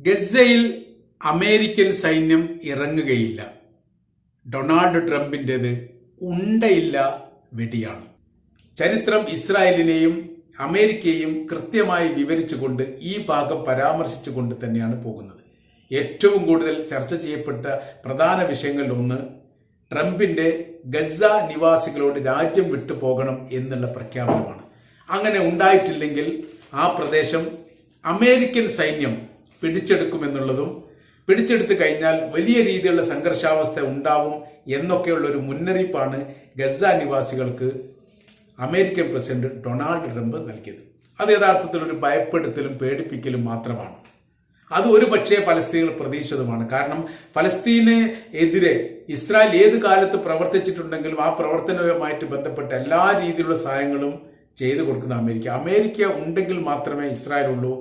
ഗസയിൽ അമേരിക്കൻ സൈന്യം ഇറങ്ങുകയില്ല. ഡൊണാൾഡ് ട്രംപിന്റെത് ഉണ്ടയില്ല വെടിയാണ്. ചരിത്രം ഇസ്രായേലിനെയും അമേരിക്കയെയും കൃത്യമായി വിവരിച്ചുകൊണ്ട് ഈ ഭാഗം പരാമർശിച്ചുകൊണ്ട് തന്നെയാണ് പോകുന്നത്. ഏറ്റവും കൂടുതൽ ചർച്ച ചെയ്യപ്പെട്ട പ്രധാന വിഷയങ്ങളിൽ ഒന്ന് ട്രംപിന്റെ ഗസ നിവാസികളോട് രാജ്യം വിട്ടു പോകണം എന്നുള്ള പ്രഖ്യാപനമാണ്. അങ്ങനെ ഉണ്ടായിട്ടില്ലെങ്കിൽ ആ പ്രദേശം അമേരിക്കൻ സൈന്യം പിടിച്ചെടുക്കുമെന്നുള്ളതും പിടിച്ചെടുത്തു കഴിഞ്ഞാൽ വലിയ രീതിയിലുള്ള സംഘർഷാവസ്ഥ ഉണ്ടാവും എന്നൊക്കെയുള്ള ഒരു മുന്നറിയിപ്പാണ് ഗസ നിവാസികൾക്ക് അമേരിക്കൻ പ്രസിഡന്റ് ഡൊണാൾഡ് ട്രംപ് നൽകിയത്. അത് യഥാർത്ഥത്തിൽ ഒരു ഭയപ്പെടുത്തലും പേടിപ്പിക്കലും മാത്രമാണ്. അത് ഒരു പക്ഷേ ഫലസ്തീനികൾ പ്രതീക്ഷിതമാണ് കാരണം ഫലസ്തീന് എതിരെ ഇസ്രായേൽ ഏത് കാലത്ത് പ്രവർത്തിച്ചിട്ടുണ്ടെങ്കിലും ആ പ്രവർത്തനവുമായിട്ട് ബന്ധപ്പെട്ട എല്ലാ രീതിയിലുള്ള സഹായങ്ങളും ചെയ്തു കൊടുക്കുന്ന അമേരിക്ക. അമേരിക്ക ഉണ്ടെങ്കിൽ മാത്രമേ ഇസ്രായേൽ ഉള്ളൂ.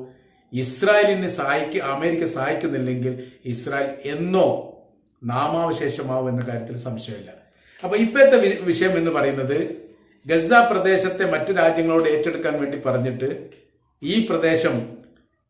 ഇസ്രായേലിനെ സഹായിക്ക അമേരിക്ക സഹായിക്കുന്നില്ലെങ്കിൽ ഇസ്രായേൽ എന്നോ നാമാവശേഷമാവും എന്ന കാര്യത്തിൽ സംശയമില്ല. അപ്പൊ ഇപ്പോഴത്തെ വിഷയം എന്ന് പറയുന്നത് ഗസ പ്രദേശത്തെ മറ്റു രാജ്യങ്ങളോട് ഏറ്റെടുക്കാൻ വേണ്ടി പറഞ്ഞിട്ട് ഈ പ്രദേശം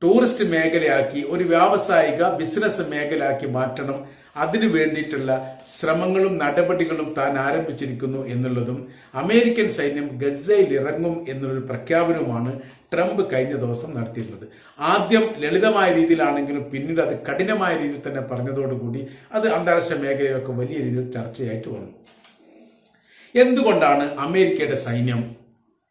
ടൂറിസ്റ്റ് മേഖലയാക്കി ഒരു വ്യാവസായിക ബിസിനസ് മേഖലയാക്കി മാറ്റണം. അതിനു വേണ്ടിയിട്ടുള്ള ശ്രമങ്ങളും നടപടികളും താൻ ആരംഭിച്ചിരിക്കുന്നു എന്നുള്ളതും അമേരിക്കൻ സൈന്യം ഗസയിൽ ഇറങ്ങും എന്നൊരു പ്രഖ്യാപനവുമാണ് ട്രംപ് കഴിഞ്ഞ ദിവസം നടത്തിയിരുന്നത്. ആദ്യം ലളിതമായ രീതിയിലാണെങ്കിലും പിന്നീട് അത് കഠിനമായ രീതിയിൽ തന്നെ പറഞ്ഞതോടുകൂടി അത് അന്താരാഷ്ട്ര മേഖലയിലൊക്കെ വലിയ രീതിയിൽ ചർച്ചയായിട്ട് വന്നു. എന്തുകൊണ്ടാണ് അമേരിക്കയുടെ സൈന്യം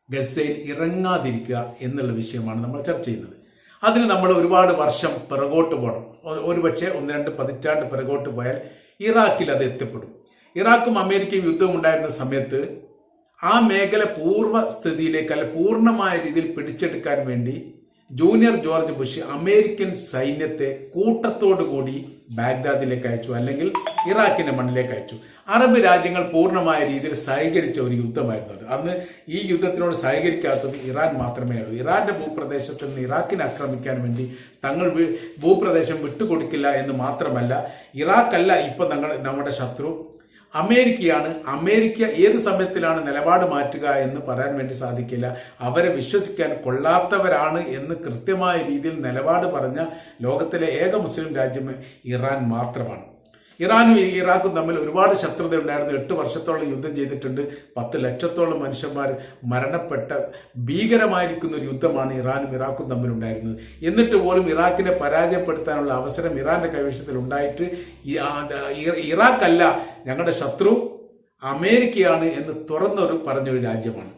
ഗസയിൽ ഇറങ്ങാതിരിക്കുക എന്നുള്ള വിഷയമാണ് നമ്മൾ ചർച്ച ചെയ്യുന്നത്? അതിന് നമ്മൾ ഒരുപാട് വർഷം പിറകോട്ട് പോകണം. ഒരു- ഒരുപക്ഷെ ഒന്ന് രണ്ട് പതിറ്റാണ്ട് പിറകോട്ട് പോയാൽ ഇറാഖിൽ അത് എത്തിപ്പെടും. ഇറാഖും അമേരിക്കയും യുദ്ധം ഉണ്ടായിരുന്ന സമയത്ത് ആ മേഖല പൂർവ സ്ഥിതിയിലേക്ക് അല്ലെ പൂർണമായ രീതിയിൽ പിടിച്ചെടുക്കാൻ വേണ്ടി ജൂനിയർ ജോർജ് ബുഷ് അമേരിക്കൻ സൈന്യത്തെ കൂട്ടത്തോടു കൂടി ബാഗ്ദാദിലേക്ക് അയച്ചു അല്ലെങ്കിൽ ഇറാഖിന്റെ മണ്ണിലേക്ക് അയച്ചു. അറബ് രാജ്യങ്ങൾ പൂർണമായ രീതിയിൽ സഹകരിച്ച ഒരു യുദ്ധമായിരുന്നു അത്. അന്ന് ഈ യുദ്ധത്തിനോട് സഹകരിക്കാത്തത് ഇറാൻ മാത്രമേ ഉള്ളൂ. ഇറാന്റെ ഭൂപ്രദേശത്ത് നിന്ന് ഇറാഖിനെ ആക്രമിക്കാൻ വേണ്ടി തങ്ങൾ ഭൂപ്രദേശം വിട്ടുകൊടുക്കില്ല എന്ന് മാത്രമല്ല ഇറാഖല്ല ഇപ്പൊ തങ്ങൾ നമ്മുടെ ശത്രു. അമേരിക്കയാണ്. അമേരിക്ക ഏത് സമയത്തിലാണ് നിലപാട് മാറ്റുക എന്ന് പറയാൻ വേണ്ടി സാധിക്കില്ല. അവരെ വിശ്വസിക്കാൻ കൊള്ളാത്തവരാണ് എന്ന് കൃത്യമായ രീതിയിൽ നിലപാട് പറഞ്ഞ ലോകത്തിലെ ഏക മുസ്ലിം രാജ്യം ഇറാൻ മാത്രമാണ്. ഇറാനും ഇറാഖും തമ്മിൽ ഒരുപാട് ശത്രുത ഉണ്ടായിരുന്നു. എട്ട് വർഷത്തോളം യുദ്ധം ചെയ്തിട്ടുണ്ട്. പത്ത് ലക്ഷത്തോളം മനുഷ്യന്മാർ മരണപ്പെട്ട ഭീകരമായിരിക്കുന്ന ഒരു യുദ്ധമാണ് ഇറാനും ഇറാഖും തമ്മിൽ ഉണ്ടായിരുന്നത്. എന്നിട്ട് പോലും ഇറാഖിനെ പരാജയപ്പെടുത്താനുള്ള അവസരം ഇറാന്റെ കൈവശത്തിൽ ഉണ്ടായിട്ട് ഇറാഖ് അല്ല ഞങ്ങളുടെ ശത്രു അമേരിക്കയാണ് എന്ന് തുറന്നൊരു പറഞ്ഞൊരു രാജ്യമാണ്.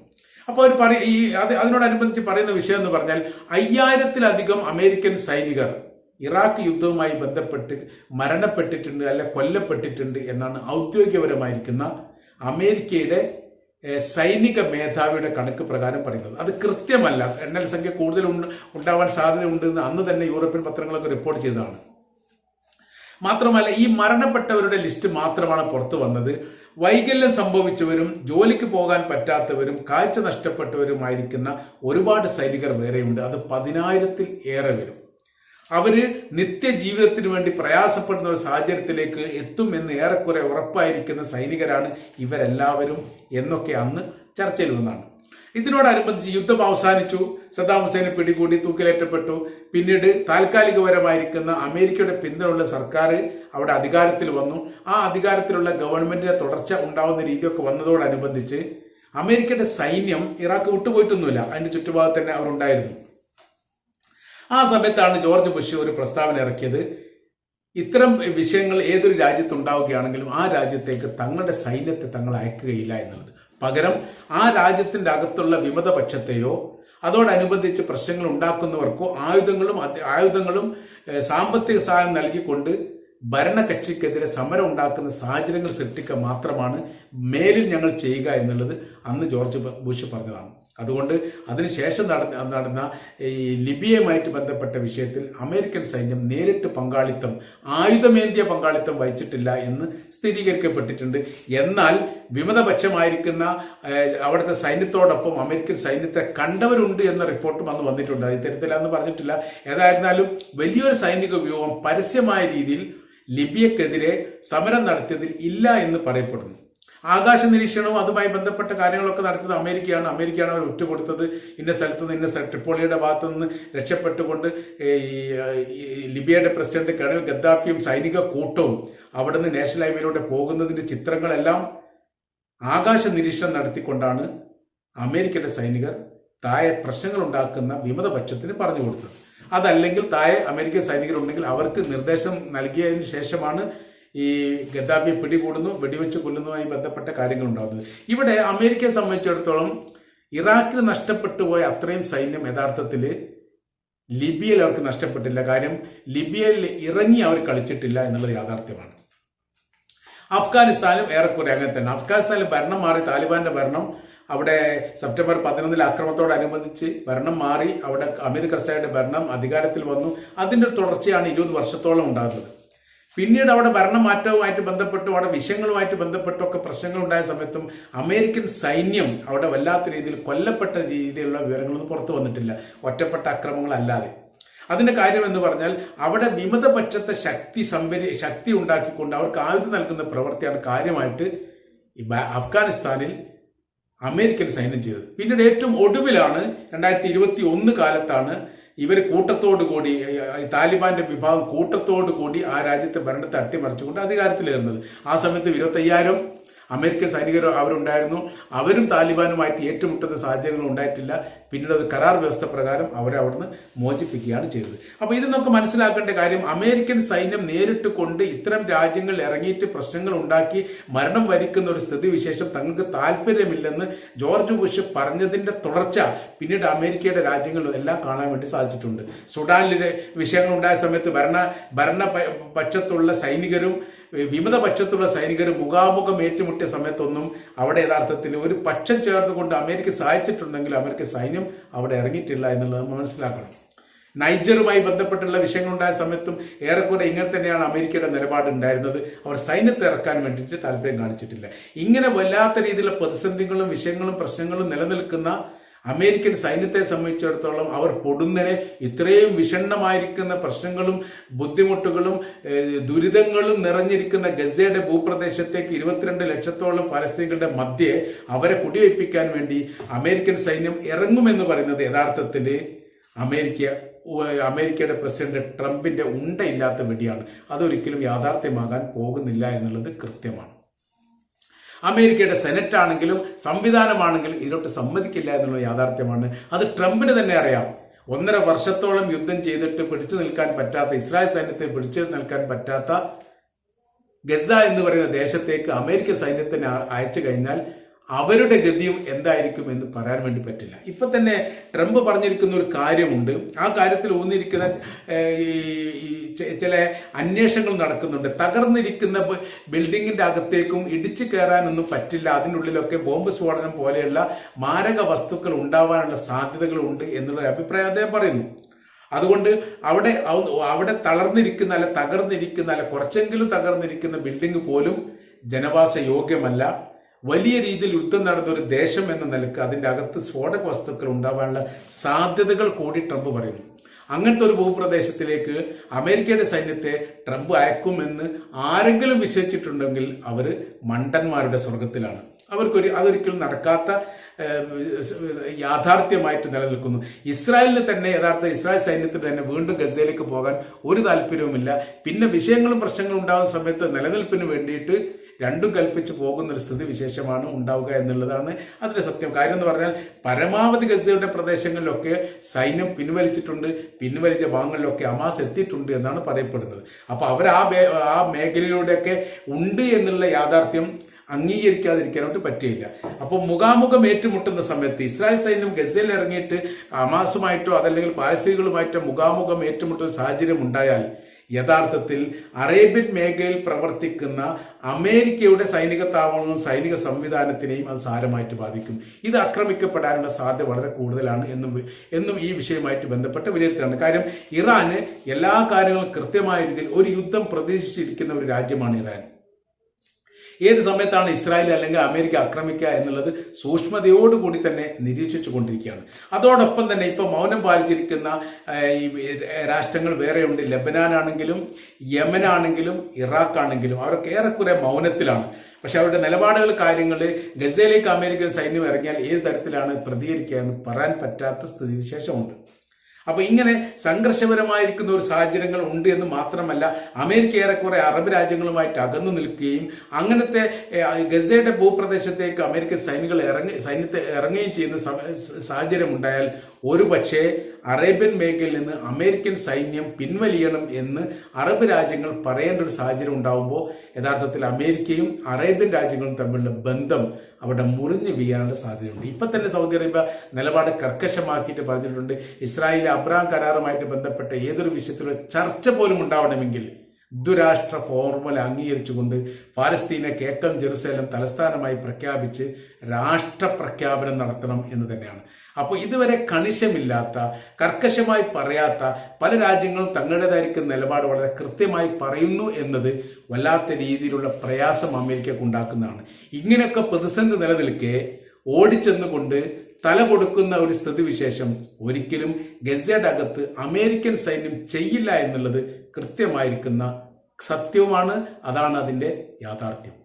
അപ്പോൾ അവർ പറയ ഈ അത് അതിനോടനുബന്ധിച്ച് പറയുന്ന വിഷയം എന്ന് പറഞ്ഞാൽ അയ്യായിരത്തിലധികം അമേരിക്കൻ സൈനികർ ഇറാഖ് യുദ്ധവുമായി ബന്ധപ്പെട്ട് മരണപ്പെട്ടിട്ടുണ്ട് അല്ല കൊല്ലപ്പെട്ടിട്ടുണ്ട് എന്നാണ് ഔദ്യോഗികപരമായിരിക്കുന്ന അമേരിക്കയുടെ സൈനിക മേധാവിയുടെ കണക്ക് പ്രകാരം പറയുന്നത്. അത് കൃത്യമല്ല. എണ്ണൽ സംഖ്യ കൂടുതൽ ഉണ്ട് ഉണ്ടാവാൻ സാധ്യതയുണ്ട് എന്ന് അന്ന് തന്നെ യൂറോപ്യൻ പത്രങ്ങളൊക്കെ റിപ്പോർട്ട് ചെയ്തതാണ്. മാത്രമല്ല ഈ മരണപ്പെട്ടവരുടെ ലിസ്റ്റ് മാത്രമാണ് പുറത്തു വന്നത്. വൈകല്യം സംഭവിച്ചവരും ജോലിക്ക് പോകാൻ പറ്റാത്തവരും കാഴ്ച നഷ്ടപ്പെട്ടവരുമായിരിക്കുന്ന ഒരുപാട് സൈനികർ വേറെയുണ്ട്. അത് പതിനായിരത്തിൽ ഏറെ വരും അവർ നിത്യജീവിതത്തിന് വേണ്ടി പ്രയാസപ്പെടുന്ന ഒരു സാഹചര്യത്തിലേക്ക് എത്തും എന്ന് ഏറെക്കുറെ ഉറപ്പായിരിക്കുന്ന സൈനികരാണ് ഇവരെല്ലാവരും എന്നൊക്കെ അന്ന് ചർച്ചയിൽ വന്നാണ്. ഇതിനോടനുബന്ധിച്ച് യുദ്ധം അവസാനിച്ചു. സദ്ദാം ഹുസൈനെ പിടികൂടി തൂക്കിലേറ്റപ്പെട്ടു. പിന്നീട് താൽക്കാലികപരമായിരിക്കുന്ന അമേരിക്കയുടെ പിന്തുണയുള്ള സർക്കാർ അവിടെ അധികാരത്തിൽ വന്നു. ആ അധികാരത്തിലുള്ള ഗവൺമെന്റിന്റെ തുടർച്ച ഉണ്ടാവുന്ന രീതിയൊക്കെ വന്നതോടനുബന്ധിച്ച് അമേരിക്കയുടെ സൈന്യം ഇറാഖ് വിട്ടുപോയിട്ടൊന്നുമില്ല. അതിന്റെ ചുറ്റുഭാഗത്ത് തന്നെ അവർ ഉണ്ടായിരുന്നു ആ സമയത്താണ് ജോർജ് ബുഷ് ഒരു പ്രസ്താവന ഇറക്കിയത്. ഇത്തരം വിഷയങ്ങൾ ഏതൊരു രാജ്യത്തുണ്ടാവുകയാണെങ്കിലും ആ രാജ്യത്തേക്ക് തങ്ങളുടെ സൈന്യത്തെ തങ്ങൾ അയക്കുകയില്ല എന്നുള്ളത്. പകരം ആ രാജ്യത്തിന്റെ അകത്തുള്ള വിമതപക്ഷത്തെയോ അതോടനുബന്ധിച്ച് പ്രശ്നങ്ങൾ ഉണ്ടാക്കുന്നവർക്കോ ആയുധങ്ങളും ആയുധങ്ങളും സാമ്പത്തിക സഹായം നൽകിക്കൊണ്ട് ഭരണകക്ഷിക്കെതിരെ സമരം ഉണ്ടാക്കുന്ന സാഹചര്യങ്ങൾ സൃഷ്ടിക്കുക മാത്രമാണ് മേലിൽ ഞങ്ങൾ ചെയ്യുക എന്നുള്ളത് അന്ന് ജോർജ് ബുഷ് പറഞ്ഞതാണ്. അതുകൊണ്ട് അതിനുശേഷം നടന്ന നടന്ന ഈ ലിബിയയുമായിട്ട് ബന്ധപ്പെട്ട വിഷയത്തിൽ അമേരിക്കൻ സൈന്യം നേരിട്ട് പങ്കാളിത്തം ആയുധമേന്തിയ പങ്കാളിത്തം വഹിച്ചിട്ടില്ല എന്ന് സ്ഥിരീകരിക്കപ്പെട്ടിട്ടുണ്ട്. എന്നാൽ വിമതപക്ഷമായിരിക്കുന്ന അവിടുത്തെ സൈന്യത്തോടൊപ്പം അമേരിക്കൻ സൈന്യത്തെ കണ്ടവരുണ്ട് എന്ന റിപ്പോർട്ടും അന്ന് വന്നിട്ടുണ്ട്. അത് ഇത്തരത്തിലാന്ന് പറഞ്ഞിട്ടില്ല. ഏതായിരുന്നാലും വലിയൊരു സൈനിക ഉപയോഗം പരസ്യമായ രീതിയിൽ ലിബിയക്കെതിരെ സമരം നടത്തിയതിൽ ഇല്ല എന്ന് പറയപ്പെടുന്നു. ആകാശ നിരീക്ഷണവും അതുമായി ബന്ധപ്പെട്ട കാര്യങ്ങളൊക്കെ നടത്തുന്നത് അമേരിക്കയാണ്. അമേരിക്കയാണ് അവർ ഉറ്റുകൊടുത്തത് ഇന്ന സ്ഥലത്ത് നിന്ന് ഇന്ന ട്രിപ്പോളിയുടെ ഭാഗത്തു നിന്ന് രക്ഷപ്പെട്ടുകൊണ്ട് ഈ ലിബിയയുടെ പ്രസിഡന്റ് കേണൽ ഗദ്ദാഫിയും സൈനിക കൂട്ടവും അവിടുന്ന് നാഷണൽ ഹൈവേയിലൂടെ പോകുന്നതിന്റെ ചിത്രങ്ങളെല്ലാം ആകാശ നിരീക്ഷണം നടത്തിക്കൊണ്ടാണ് അമേരിക്കയുടെ സൈനികർ താഴെ പ്രശ്നങ്ങൾ ഉണ്ടാക്കുന്ന വിമതപക്ഷത്തിന് പറഞ്ഞു കൊടുത്തത്. അതല്ലെങ്കിൽ താഴെ അമേരിക്കൻ സൈനികരുണ്ടെങ്കിൽ അവർക്ക് നിർദ്ദേശം നൽകിയതിന് ശേഷമാണ് ഈ ഗദ്ദാഫിയെ പിടികൂടുന്നു വെടിവെച്ച് കൊല്ലുന്നതുമായി ബന്ധപ്പെട്ട കാര്യങ്ങൾ ഉണ്ടാകുന്നത് ഇവിടെ അമേരിക്കയെ സംബന്ധിച്ചിടത്തോളം ഇറാഖിൽ നഷ്ടപ്പെട്ടു പോയ അത്രയും സൈന്യം യഥാർത്ഥത്തിൽ ലിബിയയിൽ അവർക്ക് നഷ്ടപ്പെട്ടില്ല. കാര്യം ലിബിയയിൽ ഇറങ്ങി അവർ കളിച്ചിട്ടില്ല എന്നുള്ളത് യാഥാർത്ഥ്യമാണ്. അഫ്ഗാനിസ്ഥാനും ഏറെക്കുറെ അങ്ങനെ തന്നെ. അഫ്ഗാനിസ്ഥാനിൽ ഭരണം മാറി താലിബാന്റെ ഭരണം അവിടെ സെപ്റ്റംബർ പതിനൊന്നിലെ അക്രമത്തോടനുബന്ധിച്ച് ഭരണം മാറി അവിടെ അമീർ കർസായുടെ ഭരണം അധികാരത്തിൽ വന്നു. അതിന്റെ തുടർച്ചയാണ് ഇരുപത് വർഷത്തോളം ഉണ്ടാകുന്നത്. പിന്നീട് അവിടെ ഭരണമാറ്റവുമായിട്ട് ബന്ധപ്പെട്ടും അവിടെ വിഷയങ്ങളുമായിട്ട് ബന്ധപ്പെട്ടൊക്കെ പ്രശ്നങ്ങൾ ഉണ്ടായ സമയത്തും അമേരിക്കൻ സൈന്യം അവിടെ വല്ലാത്ത രീതിയിൽ കൊല്ലപ്പെട്ട രീതിയിലുള്ള വിവരങ്ങളൊന്നും പുറത്തു വന്നിട്ടില്ല. ഒറ്റപ്പെട്ട അക്രമങ്ങളല്ലാതെ. അതിന്റെ കാര്യം എന്ന് പറഞ്ഞാൽ അവിടെ വിമതപക്ഷത്തെ ശക്തി സംഭരി ശക്തി ഉണ്ടാക്കിക്കൊണ്ട് അവർക്ക് ആയുധം നൽകുന്ന പ്രവൃത്തിയാണ് കാര്യമായിട്ട് അഫ്ഗാനിസ്ഥാനിൽ അമേരിക്കൻ സൈന്യം ചെയ്തത്. പിന്നീട് ഏറ്റവും ഒടുവിലാണ് രണ്ടായിരത്തി ഇരുപത്തി ഒന്ന് കാലത്താണ് ഇവർ കൂട്ടത്തോടു കൂടി താലിബാന്റെ വിഭാഗം കൂട്ടത്തോടു കൂടി ആ രാജ്യത്തെ ഭരണത്തെ അട്ടിമറിച്ചുകൊണ്ട് അധികാരത്തിലേറുന്നത്. ആ സമയത്ത് ഇരുപത്തയ്യായിരം അമേരിക്കൻ സൈനികർ അവരുണ്ടായിരുന്നു. അവരും താലിബാനുമായിട്ട് ഏറ്റുമുട്ടുന്ന സാഹചര്യങ്ങൾ ഉണ്ടായിട്ടില്ല. പിന്നീട് ഒരു കരാർ വ്യവസ്ഥ പ്രകാരം അവരെ അവിടുന്ന് മോചിപ്പിക്കുകയാണ് ചെയ്തത്. അപ്പോൾ ഇത് നമുക്ക് മനസ്സിലാക്കേണ്ട കാര്യം അമേരിക്കൻ സൈന്യം നേരിട്ട് കൊണ്ട് ഇത്തരം രാജ്യങ്ങളിൽ ഇറങ്ങിയിട്ട് പ്രശ്നങ്ങൾ ഉണ്ടാക്കി മരണം വരിക്കുന്ന ഒരു സ്ഥിതിവിശേഷം തങ്ങൾക്ക് താല്പര്യമില്ലെന്ന് ജോർജ് ബുഷ് പറഞ്ഞതിന്റെ തുടർച്ച പിന്നീട് അമേരിക്കയുടെ രാജ്യങ്ങളിൽ എല്ലാം കാണാൻ വേണ്ടി സാധിച്ചിട്ടുണ്ട്. സുഡാനിലെ വിഷയങ്ങൾ ഉണ്ടായ സമയത്ത് ഭരണ ഭരണ പക്ഷത്തുള്ള സൈനികരും വിമത പക്ഷത്തുള്ള സൈനികർ മുഖാമുഖം ഏറ്റുമുട്ടിയ സമയത്തൊന്നും അവിടെ യഥാർത്ഥത്തിൽ ഒരു പക്ഷം ചേർന്നുകൊണ്ട് അമേരിക്ക സഹായിച്ചിട്ടുണ്ടെങ്കിൽ അമേരിക്ക സൈന്യം അവിടെ ഇറങ്ങിയിട്ടില്ല എന്നുള്ളത് നമ്മൾ മനസ്സിലാക്കണം. നൈജറുമായി ബന്ധപ്പെട്ടുള്ള വിഷയങ്ങളുണ്ടായ സമയത്തും ഏറെക്കുറെ ഇങ്ങനെ തന്നെയാണ് അമേരിക്കയുടെ നിലപാട് ഉണ്ടായിരുന്നത്. അവർ സൈന്യത്തെ ഇറക്കാൻ വേണ്ടിയിട്ട് താല്പര്യം കാണിച്ചിട്ടില്ല. ഇങ്ങനെ വല്ലാത്ത രീതിയിലുള്ള പ്രതിസന്ധികളും വിഷയങ്ങളും പ്രശ്നങ്ങളും നിലനിൽക്കുന്ന അമേരിക്കൻ സൈന്യത്തെ സംബന്ധിച്ചിടത്തോളം അവർ പൊടുന്നനെ ഇത്രയും വിഷണ്ണമായിരിക്കുന്ന പ്രശ്നങ്ങളും ബുദ്ധിമുട്ടുകളും ദുരിതങ്ങളും നിറഞ്ഞിരിക്കുന്ന ഗസയുടെ ഭൂപ്രദേശത്തേക്ക് ഇരുപത്തിരണ്ട് ലക്ഷത്തോളം ഫലസ്തീനികളുടെ മധ്യേ അവരെ കുടിവയ്പ്പിക്കാൻ വേണ്ടി അമേരിക്കൻ സൈന്യം ഇറങ്ങുമെന്ന് പറയുന്നത് യഥാർത്ഥത്തിൽ അമേരിക്ക അമേരിക്കയുടെ പ്രസിഡന്റ് ട്രംപിന്റെ ഉണ്ടയില്ലാത്ത വെടിയാണ്. അതൊരിക്കലും യാഥാർത്ഥ്യമാകാൻ പോകുന്നില്ല എന്നുള്ളത് കൃത്യമാണ്. അമേരിക്കയുടെ സെനറ്റ് ആണെങ്കിലും സംവിധാനമാണെങ്കിലും ഇതിലോട്ട് സമ്മതിക്കില്ല എന്നുള്ള യാഥാർത്ഥ്യമാണ്. അത് ട്രംപിന് തന്നെ അറിയാം. ഒന്നര വർഷത്തോളം യുദ്ധം ചെയ്തിട്ട് പിടിച്ചു നിൽക്കാൻ പറ്റാത്ത ഇസ്രായേൽ സൈന്യത്തെ പിടിച്ചു നിൽക്കാൻ പറ്റാത്ത ഗസ എന്ന് പറയുന്ന ദേശത്തേക്ക് അമേരിക്ക സൈന്യത്തിനെ അയച്ചു കഴിഞ്ഞാൽ അവരുടെ ഗതിയും എന്തായിരിക്കും എന്ന് പറയാൻ വേണ്ടി പറ്റില്ല. ഇപ്പൊ തന്നെ ട്രംപ് പറഞ്ഞിരിക്കുന്ന ഒരു കാര്യമുണ്ട്. ആ കാര്യത്തിൽ ഊന്നിരിക്കുന്ന ഈ ചില അന്വേഷണങ്ങൾ നടക്കുന്നുണ്ട്. തകർന്നിരിക്കുന്ന ബിൽഡിങ്ങിന്റെ അകത്തേക്കും ഇടിച്ചു കയറാനൊന്നും പറ്റില്ല. അതിനുള്ളിലൊക്കെ ബോംബ് സ്ഫോടനം പോലെയുള്ള മാരക വസ്തുക്കൾ ഉണ്ടാവാനുള്ള സാധ്യതകളുണ്ട് എന്നുള്ള അഭിപ്രായം അദ്ദേഹം പറയുന്നു. അതുകൊണ്ട് അവിടെ അവിടെ തളർന്നിരിക്കുന്ന അല്ല തകർന്നിരിക്കുന്ന അല്ല കുറച്ചെങ്കിലും തകർന്നിരിക്കുന്ന ബിൽഡിംഗ് പോലും ജനവാസ യോഗ്യമല്ല വലിയ രീതിയിൽ യുദ്ധം നടന്ന ഒരു ദേശം എന്ന നിലയ്ക്ക് അതിന്റെ അകത്ത് സ്ഫോടക വസ്തുക്കൾ ഉണ്ടാവാനുള്ള സാധ്യതകൾ കൂടി ട്രംപ് പറയുന്നു. അങ്ങനത്തെ ഒരു ഭൂപ്രദേശത്തിലേക്ക് അമേരിക്കയുടെ സൈന്യത്തെ ട്രംപ് അയക്കുമെന്ന് ആരെങ്കിലും വിശ്വസിച്ചിട്ടുണ്ടെങ്കിൽ അവർ മണ്ടന്മാരുടെ സ്വർഗത്തിലാണ് അവർക്കൊരു അതൊരിക്കലും നടക്കാത്ത യാഥാർത്ഥ്യമായിട്ട് നിലനിൽക്കുന്നു. ഇസ്രായേലിന് തന്നെ യഥാർത്ഥ ഇസ്രായേൽ സൈന്യത്തിന് തന്നെ വീണ്ടും ഗസയിലേക്ക് പോകാൻ ഒരു താല്പര്യവുമില്ല. പിന്നെ വിഷയങ്ങളും പ്രശ്നങ്ങളും ഉണ്ടാകുന്ന സമയത്ത് നിലനിൽപ്പിന് വേണ്ടിയിട്ട് രണ്ടും കൽപ്പിച്ച് പോകുന്ന ഒരു സ്ഥിതി വിശേഷമാണ് ഉണ്ടാവുക എന്നുള്ളതാണ് അതിന്റെ സത്യം. കാര്യം എന്ന് പറഞ്ഞാൽ പരമാവധി ഗസയുടെ പ്രദേശങ്ങളിലൊക്കെ സൈന്യം പിൻവലിച്ചിട്ടുണ്ട് പിൻവലിച്ച ഭാഗങ്ങളിലൊക്കെ അമാസ് എത്തിയിട്ടുണ്ട് എന്നാണ് പറയപ്പെടുന്നത്. അപ്പോൾ അവർ ആ ആ മേഖലയിലൂടെയൊക്കെ ഉണ്ട് എന്നുള്ള യാഥാർത്ഥ്യം അംഗീകരിക്കാതിരിക്കാനായിട്ട് പറ്റിയില്ല. അപ്പോൾ മുഖാമുഖം ഏറ്റുമുട്ടുന്ന സമയത്ത് ഇസ്രായേൽ സൈന്യം ഗസയിൽ ഇറങ്ങിയിട്ട് അമാസുമായിട്ടോ അതല്ലെങ്കിൽ പാലസ്തീനുകളുമായിട്ടോ മുഖാമുഖം ഏറ്റുമുട്ടുന്ന സാഹചര്യം ഉണ്ടായാൽ യഥാർത്ഥത്തിൽ അറേബ്യൻ മേഖലയിൽ പ്രവർത്തിക്കുന്ന അമേരിക്കയുടെ സൈനിക താവളവും സൈനിക സംവിധാനത്തിനെയും അത് സാരമായിട്ട് ബാധിക്കും. ഇത് ആക്രമിക്കപ്പെടാനുള്ള സാധ്യത വളരെ കൂടുതലാണ് എന്നും എന്നും ഈ വിഷയമായിട്ട് ബന്ധപ്പെട്ട് വിലയിരുത്തലാണ് കാര്യം ഇറാന് എല്ലാ കാര്യങ്ങളും കൃത്യമായ രീതിയിൽ ഒരു യുദ്ധം പ്രതീക്ഷിച്ചിരിക്കുന്ന ഒരു രാജ്യമാണ് ഇറാൻ. ഏത് സമയത്താണ് ഇസ്രായേൽ അല്ലെങ്കിൽ അമേരിക്ക ആക്രമിക്കുക എന്നുള്ളത് സൂക്ഷ്മതയോടുകൂടി തന്നെ നിരീക്ഷിച്ചു കൊണ്ടിരിക്കുകയാണ് അതോടൊപ്പം തന്നെ ഇപ്പൊ മൗനം പാലിച്ചിരിക്കുന്ന ഈ രാഷ്ട്രങ്ങൾ വേറെയുണ്ട് യമൻ ആണെങ്കിലും ഇറാഖ് ആണെങ്കിലും അവരൊക്കെ ഏറെക്കുറെ മൗനത്തിലാണ്. പക്ഷെ അവരുടെ നിലപാടുകൾ കാര്യങ്ങൾ ഗസയിലേക്ക് അമേരിക്കൻ സൈന്യം ഇറങ്ങിയാൽ ഏത് തരത്തിലാണ് പ്രതികരിക്കുക എന്ന് പറയാൻ പറ്റാത്ത സ്ഥിതിവിശേഷമുണ്ട്. അപ്പൊ ഇങ്ങനെ സംഘർഷപരമായിരിക്കുന്ന ഒരു സാഹചര്യങ്ങൾ ഉണ്ട് എന്ന് മാത്രമല്ല അമേരിക്ക ഏറെക്കുറെ അറബ് രാജ്യങ്ങളുമായിട്ട് അകന്നു നിൽക്കുകയും അങ്ങനത്തെ ഗസയുടെ ഭൂപ്രദേശത്തേക്ക് അമേരിക്കൻ സൈനികൾ ഇറങ്ങി സൈന്യത്തെ ഇറങ്ങുകയും ചെയ്യുന്ന സാഹചര്യം ഉണ്ടായാൽ ഒരു പക്ഷേ അറേബ്യൻ മേഖലയിൽ നിന്ന് അമേരിക്കൻ സൈന്യം പിൻവലിയണം എന്ന് അറബ് രാജ്യങ്ങൾ പറയേണ്ട ഒരു സാഹചര്യം ഉണ്ടാവുമ്പോൾ യഥാർത്ഥത്തിൽ അമേരിക്കയും അറേബ്യൻ രാജ്യങ്ങളും തമ്മിലുള്ള ബന്ധം അവിടെ മുറിഞ്ഞു വീഴാനുള്ള സാധ്യതയുണ്ട്. ഇപ്പൊ തന്നെ സൗദി അറേബ്യ നിലപാട് കർക്കശമാക്കിയിട്ട് പറഞ്ഞിട്ടുണ്ട്. ഇസ്രായേൽ അബ്രാം കരാറുമായിട്ട് ബന്ധപ്പെട്ട ഏതൊരു വിഷയത്തിലുള്ള ചർച്ച പോലും ഉണ്ടാവണമെങ്കിൽ ദ്വിരാഷ്ട്ര ഫോർമുല അംഗീകരിച്ചുകൊണ്ട് പാലസ്തീനെ കേക്കം ജെറുസലേം തലസ്ഥാനമായി പ്രഖ്യാപിച്ച് രാഷ്ട്രപ്രഖ്യാപനം നടത്തണം എന്ന് തന്നെയാണ്. അപ്പോൾ ഇതുവരെ കണിശമില്ലാത്ത കർക്കശമായി പറയാത്ത പല രാജ്യങ്ങളും തങ്ങളുടേതായിരിക്കുന്ന നിലപാട് വളരെ കൃത്യമായി പറയുന്നു എന്നത് വല്ലാത്ത രീതിയിലുള്ള പ്രയാസം അമേരിക്കക്ക് ഉണ്ടാക്കുന്നതാണ്. ഇങ്ങനെയൊക്കെ പ്രതിസന്ധി നിലനിൽക്കെ ഓടിച്ചെന്നുകൊണ്ട് തല കൊടുക്കുന്ന ഒരു സ്ഥിതിവിശേഷം ഒരിക്കലും ഗസയുടെ അകത്ത് അമേരിക്കൻ സൈന്യം ചെയ്യില്ല എന്നുള്ളത് കൃത്യമായിരിക്കുന്ന സത്യവുമാണ്. അതാണ് അതിന്റെ യാഥാർത്ഥ്യം.